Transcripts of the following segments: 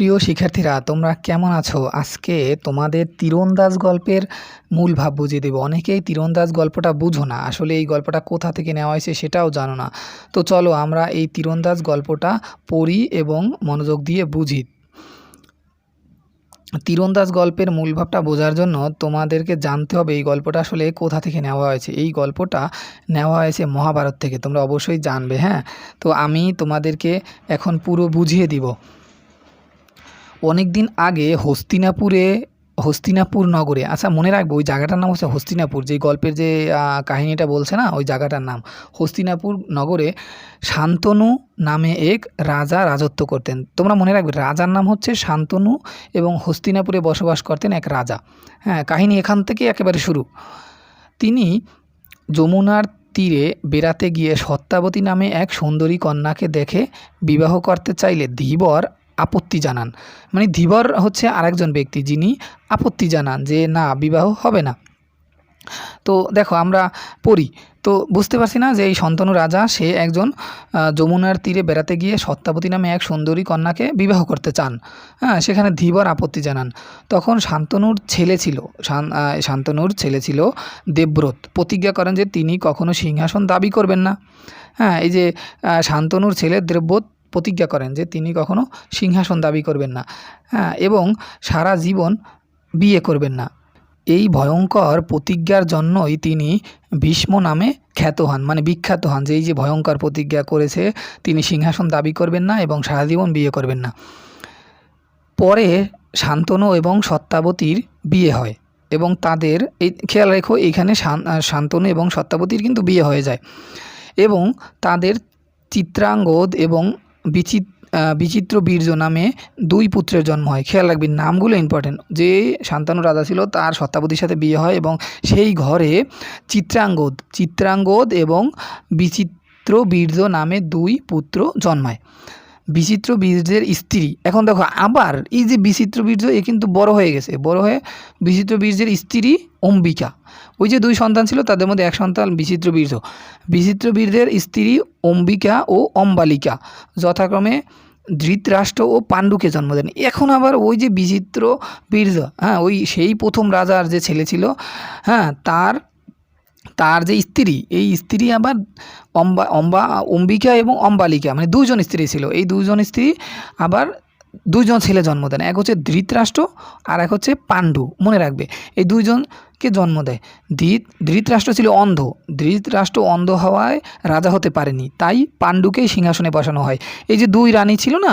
প্রিয় শিক্ষার্থীরা, তোমরা কেমন আছো? আজকে তোমাদের তীরন্দাজ গল্পের মূল ভাব বুঝিয়ে দেবো। অনেকেই তীরন্দাজ গল্পটা বুঝো না। আসলে এই গল্পটা কোথা থেকে নেওয়া হয়েছে সেটাও জানো না। তো চলো আমরা এই তীরন্দাজ গল্পটা পড়ি এবং মনোযোগ দিয়ে বুঝি। তীরন্দাজ গল্পের মূল ভাবটা বোঝার জন্য তোমাদেরকে জানতে হবে এই গল্পটা আসলে কোথা থেকে নেওয়া হয়েছে। এই গল্পটা নেওয়া হয়েছে মহাভারত থেকে। তোমরা অবশ্যই জানবে হ্যাঁ? তো আমি তোমাদেরকে এখন পুরো বুঝিয়ে দিব। অনেক দিন আগে হস্তিনাপুরে, হস্তিনাপুর নগরে আচ্ছা মনে রাখব ওই জায়গাটার নাম হচ্ছে হস্তিনাপুর, যে গল্পের যে কাহিনীটা বলছে না, ওই জায়গাটার নাম। হস্তিনাপুর নগরে শান্তনু নামে এক রাজা রাজত্ব করতেন। তোমরা মনে রাখবে রাজার নাম হচ্ছে শান্তনু এবং হস্তিনাপুরে বসবাস করতেন এক রাজা। হ্যাঁ কাহিনী এখান থেকে একেবারে শুরু। তিনি যমুনার তীরে বেড়াতে গিয়ে সত্যাবতী নামে এক সুন্দরী কন্যাকে দেখে বিবাহ করতে চাইলে ধীবর আপত্তি জানান। মানে ধীবর হচ্ছে আরেকজন ব্যক্তি যিনি আপত্তি জানান যে, না, বিবাহ হবে না। তো দেখো, আমরা পড়ি। তো বুঝতে পারছি না যে এই শন্তনু রাজা, সে একজন যমুনার তীরে বেড়াতে গিয়ে সত্যাবতী নামে এক সুন্দরী কন্যাকে বিবাহ করতে চান। হ্যাঁ সেখানে ধীবর আপত্তি জানান। তখন শান্তনুর ছেলে ছিল শান্তনুর ছেলে ছিল দেবব্রত। প্রতিজ্ঞা করেন যে, তিনি কখনো সিংহাসন দাবি করবেন না। হ্যাঁ এই যে শান্তনুর ছেলে দেবব্রত প্রতিজ্ঞা করেন যে তিনি কখনো সিংহাসন দাবি করবেন না। হ্যাঁ এবং সারা জীবন বিয়ে করবেন না। এই ভয়ঙ্কর প্রতিজ্ঞার জন্যই তিনি ভীষ্ম নামে খ্যাত হন মানে বিখ্যাত হন যে এই যে ভয়ঙ্কর প্রতিজ্ঞা করেছে, তিনি সিংহাসন দাবি করবেন না এবং সারা জীবন বিয়ে করবেন না। পরে শান্তনু এবং সত্যাবতীর বিয়ে হয় এবং তাদের এই খেয়াল রেখো এখানে শান্তনু এবং সত্যাবতীর কিন্তু বিয়ে হয়ে যায়। এবং তাদের চিত্রাঙ্গদ এবং বিচিত বিচিত্র বীর্য নামে দুই পুত্রের জন্ম হয়। খেয়াল রাখবেন, নামগুলো ইম্পর্টেন্ট যে শান্তানু রাজা ছিল, তার সত্যাবতীর সাথে বিয়ে হয় এবং সেই ঘরে চিত্রাঙ্গদ চিত্রাঙ্গদ এবং বিচিত্র বীর্য নামে দুই পুত্র জন্মায়। বিচিত্র বীর্যের স্ত্রী। এখন দেখো, আবার এই যে বিচিত্র বীর্য এ কিন্তু বড় হয়ে গেছে। বড় হয়ে বিচিত্র বীর্যের স্ত্রী অম্বিকা। ওই যে দুই সন্তান ছিল, তাদের মধ্যে এক সন্তান বিচিত্র বীর্য। বিচিত্র বীর্যের স্ত্রী অম্বিকা ও অম্বালিকা যথাক্রমে ধৃতরাষ্ট্র ও পাণ্ডুকে জন্ম দেন। এখন আবার ওই যে বিচিত্র বীর্য হ্যাঁ ওই সেই প্রথম রাজার যে ছেলে ছিল হ্যাঁ তার তার যে স্ত্রী, এই স্ত্রী আবার অম্বা অম্বা, অম্বিকা এবং অম্বালিকা মানে দুজন স্ত্রী ছিল। এই দুজন স্ত্রী আবার দুজন ছেলে জন্ম দেন, এক হচ্ছে ধৃতরাষ্ট্র আর এক হচ্ছে পাণ্ডু, মনে রাখবে। এই দুইজনকে জন্ম দেয়। ধৃত, ধৃতরাষ্ট্র ছিল অন্ধ, ধৃতরাষ্ট্র অন্ধ হওয়ায় রাজা হতে পারেনি, তাই পাণ্ডুকেই সিংহাসনে বসানো হয়। এই যে দুই রানী ছিল না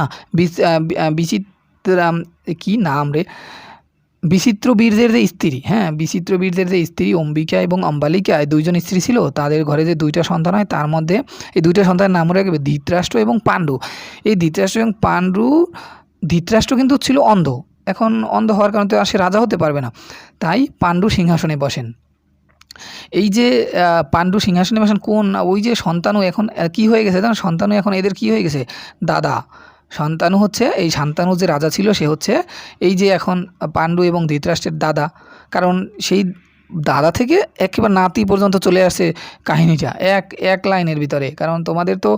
বিচিত্রাম কি নাম রে? বিচিত্র বীরদের যে স্ত্রী হ্যাঁ বিচিত্র বীরদের যে স্ত্রী, অম্বিকা এবং অম্বালিকা দুইজন স্ত্রী ছিল। তাদের ঘরে যে দুইটা সন্তান হয়, তার মধ্যে এই দুইটা সন্তানের নাম রাখবে ধৃতরাষ্ট্র এবং পাণ্ডু। এই ধৃতরাষ্ট্র এবং পাণ্ডু, ধৃতরাষ্ট্র কিন্তু ছিল অন্ধ। এখন অন্ধ হওয়ার কারণে তো আর সে রাজা হতে পারবে না। তাই পাণ্ডু সিংহাসনে বসেন। এই যে পাণ্ডু সিংহাসনে বসেন, কোন, ওই যে সন্তানু এখন কি হয়ে গেছে জানো? সন্তানু এখন এদের কি হয়ে গেছে? দাদা। সন্তানু হচ্ছে, এই শান্তানু যে রাজা ছিল, সে হচ্ছে এই যে এখন পাণ্ডু এবং ধৃতরাষ্ট্রের দাদা। কারণ সেই দাদা থেকে একেবারে নাতি পর্যন্ত চলে আসে কাহিনীটা, এক এক লাইনের ভিতরে। কারণ তোমাদের তো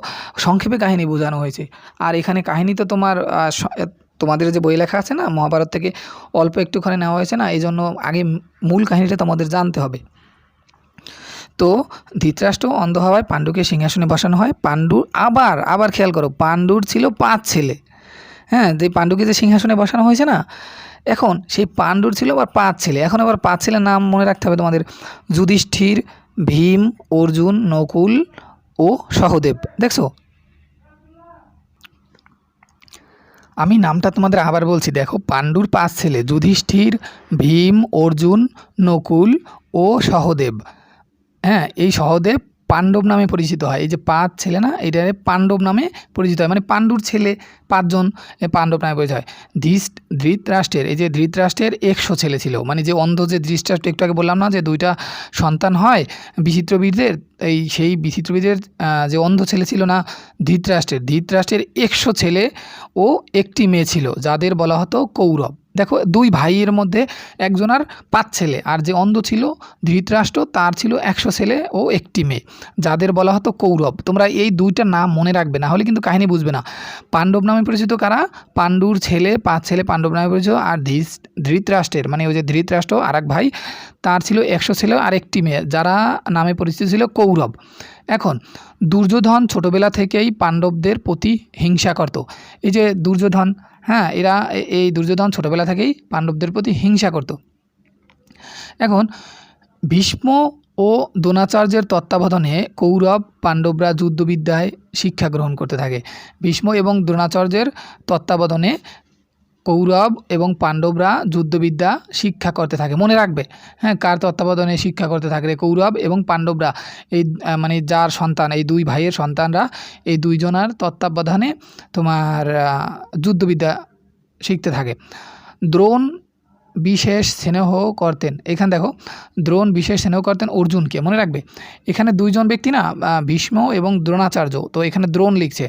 সংক্ষেপে কাহিনী বোঝানো হয়েছে। আর এখানে কাহিনী তো তোমার তোমাদের যে বই লেখা আছে না, মহাভারত থেকে অল্প একটুখানি নেওয়া হয়েছে না এই জন্য আগে মূল কাহিনীটা তোমাদের জানতে হবে। তো ধৃতরাষ্ট্র অন্ধ হওয়ায় পাণ্ডুকে সিংহাসনে বসানো হয়। পাণ্ডু আবার আবার খেয়াল করো, পাণ্ডুর ছিল পাঁচ ছেলে। হ্যাঁ যে পাণ্ডুকে যে সিংহাসনে বসানো হয়েছে না, এখন সেই পাণ্ডুর ছিল আবার পাঁচ ছেলে। এখন আবার পাঁচ ছেলের নাম মনে রাখতে হবে তোমাদের। যুধিষ্ঠির, ভীম, অর্জুন, নকুল ও সহদেব। দেখছ? আমি নামটা তোমাদের আবার বলছি, দেখো, পাণ্ডুর পাঁচ ছেলে, যুধিষ্ঠির, ভীম, অর্জুন, নকুল ও সহদেব। হ্যাঁ এই সহদেব পাণ্ডব নামে পরিচিত হয়। এই যে পাঁচ ছেলে না, এটা পাণ্ডব নামে পরিচিত হয়। মানে পাণ্ডুর ছেলে, পাঁচজন পাণ্ডব নামে পরিচিত হয়। ধৃষ্ট, ধৃতরাষ্ট্রের, এই যে ধৃতরাষ্ট্রের একশো ছেলে ছিল। মানে যে অন্ধ যে ধৃতরাষ্ট্র, একটু আগে বললাম না যে দুইটা সন্তান হয়, বিচিত্রবীরদের, এই সেই বিচিত্রবীরদের যে অন্ধ ছেলে ছিল না, ধৃতরাষ্ট্রের ধৃতরাষ্ট্রের একশো ছেলে ও একটি মেয়ে ছিল, যাদের বলা হতো কৌরব। দেখো, দুই ভাইয়ের মধ্যে একজনার পাঁচ ছেলে। আর যে অন্ধ ছিল, ধৃতরাষ্ট্র, তার ছিল একশো ছেলে ও একটি মেয়ে, যাদের বলা হতো কৌরব। তোমরা এই দুইটা নাম মনে রাখবে, না হলে কিন্তু কাহিনী বুঝবে না। পাণ্ডব নামে পরিচিত কারা? পাণ্ডুর ছেলে, পাঁচ ছেলে পাণ্ডব নামে পরিচিত, আর ধৃতরাষ্ট্রের মানে ওই যে ধৃতরাষ্ট্র আর এক ভাই, তার ছিল একশো ছেলে আর একটি মেয়ে, যারা নামে পরিচিত ছিল কৌরব। এখন, দুর্যোধন ছোটবেলা থেকেই পাণ্ডবদের প্রতি হিংসা করত। এই যে দুর্যোধন হ্যাঁ এরা এই দুর্যোধন ছোটবেলা থেকেই পাণ্ডবদের প্রতি হিংসা করত। এখন ভীষ্ম ও দ্রোণাচার্যের তত্ত্বাবধানে কৌরব পাণ্ডবরা যুদ্ধবিদ্যায় শিক্ষা গ্রহণ করতে থাকে। ভীষ্ম এবং দ্রোণাচার্যের তত্ত্বাবধানে কৌরব এবং পাণ্ডবরা যুদ্ধবিদ্যা শিক্ষা করতে থাকে। মনে রাখবে হ্যাঁ কার তত্ত্বাবধানে শিক্ষা করতে থাকে কৌরব এবং পাণ্ডবরা, এই মানে যার সন্তান, এই দুই ভাইয়ের সন্তানরা, এই দুইজনার তত্ত্বাবধানে তোমার যুদ্ধবিদ্যা শিখতে থাকে। দ্রোণ বিশেষ স্নেহ করতেন। এখানে দেখো, দ্রোণ বিশেষ স্নেহ করতেন অর্জুনকে, মনে রাখবে? এখানে দুইজন ব্যক্তি না ভীষ্ম এবং দ্রোণাচার্য, তো এখানে দ্রোণ লিখছে।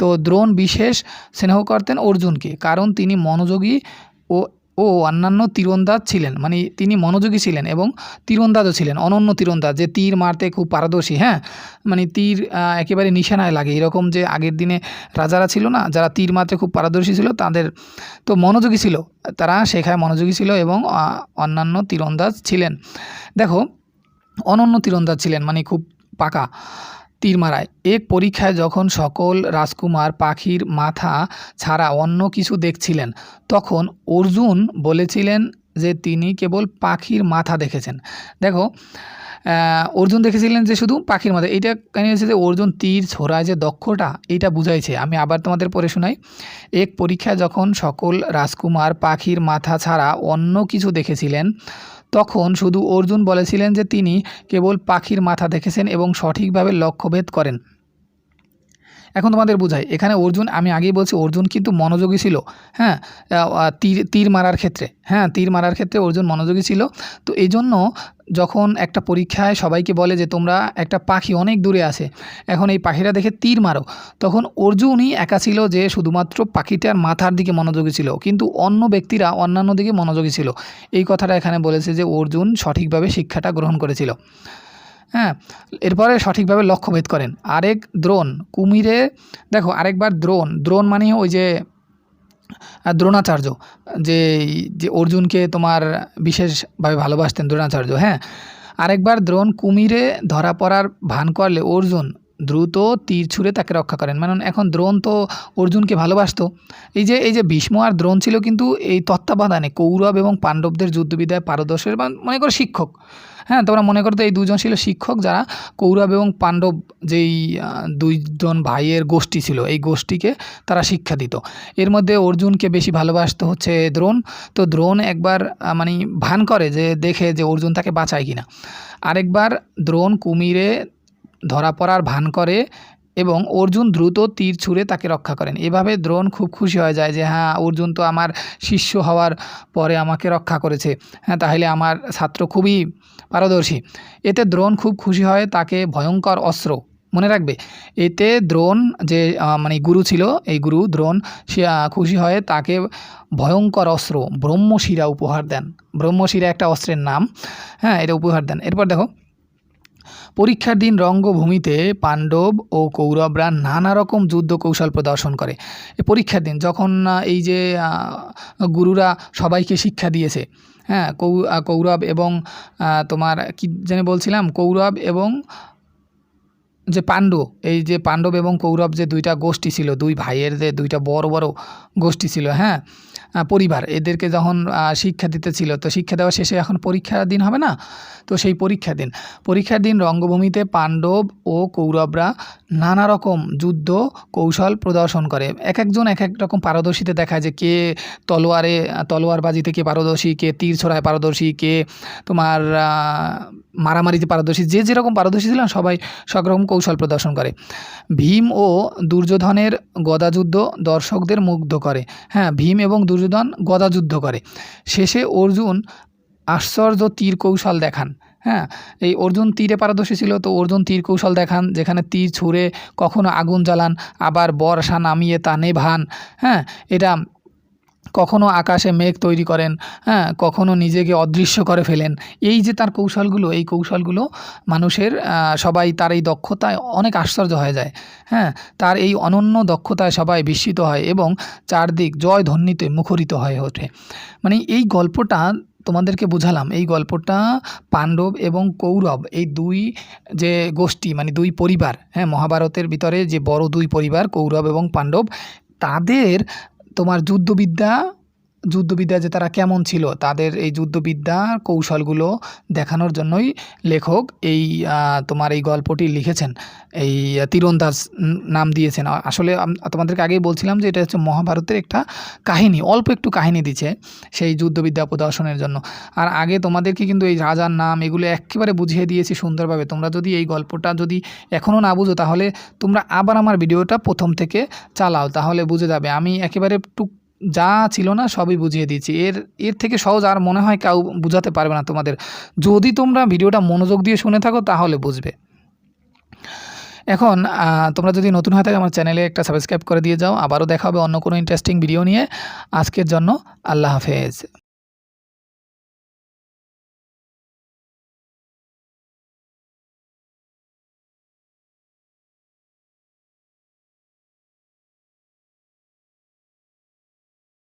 তো দ্রোণ বিশেষ স্নেহ করতেন অর্জুনকে, কারণ তিনি মনোযোগী ও ও অন্যান্য তীরন্দাজ ছিলেন মানে তিনি মনোযোগী ছিলেন এবং তীরন্দাজও ছিলেন, অনন্য তীরন্দাজ, যে তীর মারতে খুব পারদর্শী হ্যাঁ? মানে তীর একেবারে নিশানায় লাগে, এরকম যে আগের দিনে রাজারা ছিল না, যারা তীর মারতে খুব পারদর্শী ছিল, তাদের তো মনোযোগী ছিল, তারা শেখায় মনোযোগী ছিল এবং অন্যান্য তীরন্দাজ ছিলেন। দেখো, অনন্য তীরন্দাজ ছিলেন মানে খুব পাকা। তীর মারায়। এক পরীক্ষায় যখন সকল রাজকুমার পাখির মাথা ছাড়া অন্য কিছু দেখছিলেন, তখন অর্জুন বলেছিলেন যে তিনি কেবল পাখির মাথা দেখেছেন। দেখো অর্জুন দেখেছিলেন যে শুধু পাখির মাথা। এইটা কেন হয়েছে যে অর্জুন তীর ছোড়ায় যে দক্ষটা এইটা বুঝাইছে। আমি আবার তোমাদের পড়ে শোনাই। এক পরীক্ষায় যখন সকল রাজকুমার পাখির মাথা ছাড়া অন্য কিছু দেখেছিলেন তখন শুধু অর্জুন বলেছিলেন যে তিনি কেবল পাখির মাথা দেখেছেন এবং সঠিকভাবে লক্ষ্যভেদ করেন। এখন তোমাদের বোঝাই। এখানে অর্জুন, আমি আগেই বলছি, অর্জুন কিন্তু মনোযোগী ছিল হ্যাঁ তীর তীর মারার ক্ষেত্রে হ্যাঁ তীর মারার ক্ষেত্রে অর্জুন মনোযোগী ছিল। তো এই জন্য যখন একটা পরীক্ষায় সবাইকে বলে যে তোমরা একটা পাখি অনেক দূরে আছে, এখন এই পাখিটা দেখে তীর মারো, তখন অর্জুনই একা ছিল যে শুধুমাত্র পাখিটার মাথার দিকে মনোযোগী ছিল, কিন্তু অন্য ব্যক্তিরা অন্যান্য দিকে মনোযোগী ছিল। এই কথাটা এখানে বলেছে যে অর্জুন সঠিকভাবে শিক্ষাটা গ্রহণ করেছিল। হ্যাঁ এরপরে সঠিকভাবে লক্ষ্যভেদ করেন। আরেক দ্রোণ, কুমিরে, দেখো আরেকবার দ্রোণ। দ্রোণ মানে ওই যে দ্রোণাচার্য, যে যে অর্জুনকে তোমার বিশেষভাবে ভালোবাসতেন দ্রোণাচার্য হ্যাঁ। আরেকবার দ্রোণ, কুমিরে ধরা পড়ার ভান করলে অর্জুন দ্রুত তীর ছুঁড়ে তাকে রক্ষা করেন। মানে এখন দ্রোণ তো অর্জুনকে ভালোবাসতো। এই যে এই যে ভীষ্ম আর দ্রোণ ছিল কিন্তু এই তত্ত্বাবধানে কৌরব এবং পাণ্ডবদের যুদ্ধবিদ্যায় পারদর্শের বা মনে করো শিক্ষক। হ্যাঁ তোমরা মনে করতো এই দুজন ছিল শিক্ষক যারা কৌরব এবং পাণ্ডব যেই দুইজন ভাইয়ের গোষ্ঠী ছিল, এই গোষ্ঠীকে তারা শিক্ষা দিত। এর মধ্যে অর্জুনকে বেশি ভালোবাসতো হচ্ছে দ্রোণ। তো দ্রোণ একবার মানে ভান করে যে, দেখে যে অর্জুন তাকে বাঁচায় কিনা। আরেকবার দ্রোণ কুমিরে ধরা পড়ার ভান করে এবং অর্জুন দ্রুত তীর ছুঁড়ে তাকে রক্ষা করেন। এভাবে দ্রোণ খুব খুশি হয়ে যায় যে হ্যাঁ অর্জুন তো আমার শিষ্য হওয়ার পরে আমাকে রক্ষা করেছে। হ্যাঁ তাহলে আমার ছাত্র খুবই পারদর্শী। এতে দ্রোণ খুব খুশি হয়, তাকে ভয়ঙ্কর অস্ত্র, মনে রাখবে? এতে দ্রোণ যে মানে গুরু ছিল, এই গুরু দ্রোণ, সে খুশি হয়ে তাকে ভয়ঙ্কর অস্ত্র, ব্রহ্মশিরা উপহার দেন। ব্রহ্মশিরা একটা অস্ত্রের নাম হ্যাঁ এটা উপহার দেন। এরপর দেখো পরীক্ষার দিন রঙ্গভূমিতে পাণ্ডব ও কৌরবরা নানা রকম যুদ্ধ কৌশল প্রদর্শন করে। পরীক্ষার দিন যখন এই যে গুরুরা সবাইকে শিক্ষা দিয়েছে হ্যাঁ কৌ কৌরব এবং তোমার, কি জানি বলছিলাম, কৌরব এবং যে পাণ্ডব, এই যে পাণ্ডব এবং কৌরব যে দুইটা গোষ্ঠী ছিল, দুই ভাইয়ের যে দুইটা বড় বড় গোষ্ঠী ছিল হ্যাঁ পরিবার। এদেরকে যখন শিক্ষা দিতে ছিল তো শিক্ষা দেওয়া শেষে এখন পরীক্ষার দিন হবে না? তো সেই পরীক্ষার দিন। পরীক্ষার দিন রঙ্গভূমিতে পাণ্ডব ও কৌরবরা নানা রকম যুদ্ধ, কৌশল প্রদর্শন করে। এক একজন এক এক রকম পারদর্শীতে দেখায় যে কে তলোয়ারে, তলোয়ারবাজিতে কে পারদর্শী, কে তীর ছড়ায় পারদর্শী, কে তোমার মারামারিতে পারদর্শী, যে যেরকম পারদর্শী ছিলেন, সবাই সব রকম কৌশল প্রদর্শন করে। ভীম ও দুর্যোধনের গদাযুদ্ধ দর্শকদের মুগ্ধ করে। হ্যাঁ ভীম এবং দুর্যোধন গদাযুদ্ধ করে। শেষে অর্জুন আশ্চর্য তীর কৌশল দেখান। হ্যাঁ এই অর্জুন তীরে পারদর্শী ছিল, তো অর্জুন তীর কৌশল দেখান, যেখানে তীর ছুঁড়ে কখনো আগুন জ্বালান, আবার বর্ষা নামিয়ে তা নেভান। হ্যাঁ এটা কখনো আকাশে মেঘ তৈরি করেন হ্যাঁ কখনো নিজেকে অদৃশ্য করে ফেলেন। এই যে তার কৌশলগুলো, এই কৌশলগুলো মানুষের সবাই তার এই দক্ষতায় অনেক আশ্চর্য হয়ে যায় হ্যাঁ তার এই অনন্য দক্ষতায় সবাই বিস্মিত হয় এবং চারদিক জয় ধ্বনিতে মুখরিত হয়ে ওঠে। মানে এই গল্পটা তোমাদেরকে বুঝালাম, এই গল্পটা পাণ্ডব এবং কৌরব, এই দুই যে গোষ্ঠী মানে দুই পরিবার হ্যাঁ মহাভারতের ভিতরে যে বড় দুই পরিবার, কৌরব এবং পাণ্ডব, তাদের তোমার যুদ্ধবিদ্যা যুদ্ধবিদ্যা যে তারা কেমন ছিল, তাদের এই যুদ্ধবিদ্যার কৌশলগুলো দেখানোর জন্যই লেখক এই তোমার এই গল্পটি লিখেছেন। এই তীরন্দাজ নাম দিয়েছেন। আসলে তোমাদেরকে আগেই বলছিলাম যে এটা হচ্ছে মহাভারতের একটা কাহিনী, অল্প একটু কাহিনী দিচ্ছে সেই যুদ্ধবিদ্যা প্রদর্শনের জন্য। আর আগে তোমাদেরকে কিন্তু এই রাজার নাম এগুলো একেবারে বুঝিয়ে দিয়েছি সুন্দরভাবে। তোমরা যদি এই গল্পটা যদি এখনও না বুঝো, তাহলে তোমরা আবার আমার ভিডিওটা প্রথম থেকে চালাও, তাহলে বুঝে যাবে। আমি একেবারে টুক যা ছিল না সবই বুঝিয়ে দিয়েছি। এর এর থেকে সহজ আর মনে হয় কাউ বুঝাতে পারবে না তোমাদের। যদি তোমরা ভিডিওটা মনোযোগ দিয়ে শুনে থাকো, তাহলে বুঝবে। এখন তোমরা যদি নতুন হয়ে থাকে, আমার চ্যানেলে একটা সাবস্ক্রাইব করে দিয়ে যাও। আবারও দেখা হবে অন্য কোনো ইন্টারেস্টিং ভিডিও নিয়ে। আজকের জন্য আল্লাহ হাফেজ।